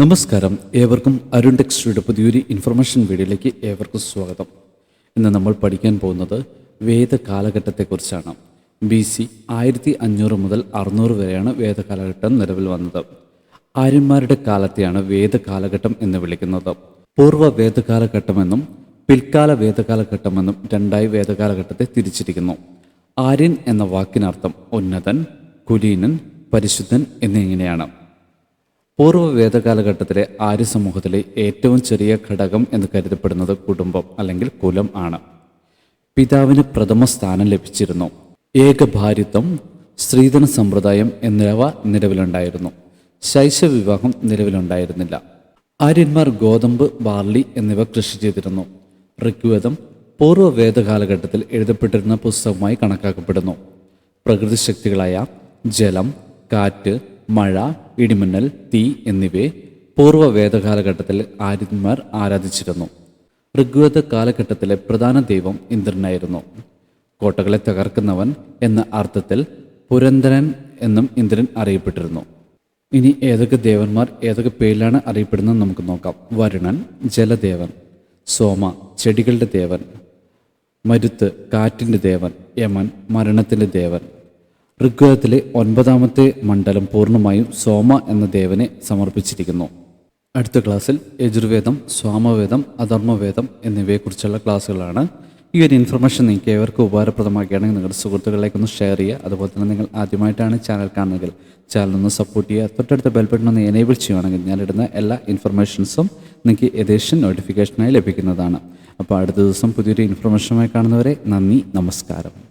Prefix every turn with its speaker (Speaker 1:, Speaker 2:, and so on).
Speaker 1: നമസ്കാരം. ഏവർക്കും അരുൺ ടെക്സ്റ്റിയുടെ പുതിയൊരു ഇൻഫർമേഷൻ വീഡിയോയിലേക്ക് ഏവർക്കും സ്വാഗതം. ഇന്ന് നമ്മൾ പഠിക്കാൻ പോകുന്നത് വേദകാലഘട്ടത്തെക്കുറിച്ചാണ്. ബി സി ആയിരത്തി അഞ്ഞൂറ് മുതൽ അറുന്നൂറ് വരെയാണ് വേദകാലഘട്ടം നിലവിൽ വന്നത്. ആര്യന്മാരുടെ കാലത്തെയാണ് വേദകാലഘട്ടം എന്ന് വിളിക്കുന്നത്. പൂർവ വേദകാലഘട്ടമെന്നും പിൽക്കാല വേദകാലഘട്ടമെന്നും രണ്ടായി വേദകാലഘട്ടത്തെ തിരിച്ചിരിക്കുന്നു. ആര്യൻ എന്ന വാക്കിനർത്ഥം ഉന്നതൻ കുലീനൻ പരിശുദ്ധൻ എന്നിങ്ങനെയാണ്. പൂർവ വേദകാലഘട്ടത്തിലെ ആര്യ സമൂഹത്തിലെ ഏറ്റവും ചെറിയ ഘടകം എന്ന് കരുതപ്പെടുന്നത് കുടുംബം അല്ലെങ്കിൽ കുലം ആണ്. പിതാവിന് പ്രഥമ സ്ഥാനം ലഭിച്ചിരുന്നു. ഏകഭാര്യത്വം സ്ത്രീധന സമ്പ്രദായം എന്നിവ നിലവിലുണ്ടായിരുന്നു. ശൈശവിവാഹം നിലവിലുണ്ടായിരുന്നില്ല. ആര്യന്മാർ ഗോതമ്പ് ബാർലി എന്നിവ കൃഷി ചെയ്തിരുന്നു. ഋഗ്വേദം പൂർവ വേദകാലഘട്ടത്തിൽ എഴുതപ്പെട്ടിരുന്ന പുസ്തകമായി കണക്കാക്കപ്പെടുന്നു. പ്രകൃതി ശക്തികളായ ജലം കാറ്റ് മഴ ഇടിമിന്നൽ തീ എന്നിവയെ പൂർവ വേദകാലഘട്ടത്തിൽ ആര്യന്മാർ ആരാധിച്ചിരുന്നു. ഋഗ്വേദ കാലഘട്ടത്തിലെ പ്രധാന ദൈവം ഇന്ദ്രനായിരുന്നു. കോട്ടകളെ തകർക്കുന്നവൻ എന്ന അർത്ഥത്തിൽ പുരന്തരൻ എന്നും ഇന്ദ്രൻ അറിയപ്പെട്ടിരുന്നു. ഇനി ഏതൊക്കെ ദേവന്മാർ ഏതൊക്കെ പേരിലാണ് അറിയപ്പെടുന്നത് നമുക്ക് നോക്കാം. വരുണൻ ജലദേവൻ സോമ ചെടികളുടെ ദേവൻ മരുത്ത് കാറ്റിന്റെ ദേവൻ യമൻ മരണത്തിന്റെ ദേവൻ ഋഗ്വേദത്തിലെ ഒൻപതാമത്തെ മണ്ഡലം പൂർണമായും സോമ എന്ന ദേവനെ സമർപ്പിച്ചിരിക്കുന്നു. അടുത്ത ക്ലാസ്സിൽ യജുർവേദം സ്വാമവേദം അധർമ്മവേദം എന്നിവയെക്കുറിച്ചുള്ള ക്ലാസ്സുകളാണ്. ഈ ഒരു ഇൻഫർമേഷൻ നിങ്ങൾക്ക് ഏവർക്കും ഉപകാരപ്രദമാക്കുകയാണെങ്കിൽ നിങ്ങളുടെ സുഹൃത്തുക്കളിലേക്ക് ഒന്ന് ഷെയർ ചെയ്യുക. അതുപോലെ തന്നെ നിങ്ങൾ ആദ്യമായിട്ടാണ് ചാനൽ കാണുന്നതെങ്കിൽ ചാനൽ ഒന്ന് സപ്പോർട്ട് ചെയ്യുക. തൊട്ടടുത്ത ബെൽബട്ടൺ ഒന്ന് എനേബിൾ ചെയ്യുകയാണെങ്കിൽ ഞാനിടുന്ന എല്ലാ ഇൻഫർമേഷൻസും നിങ്ങൾക്ക് ഏകദേശം നോട്ടിഫിക്കേഷനായി ലഭിക്കുന്നതാണ്. അപ്പോൾ അടുത്ത ദിവസം പുതിയൊരു ഇൻഫർമേഷനുമായി കാണുന്നവരെ നന്ദി നമസ്കാരം.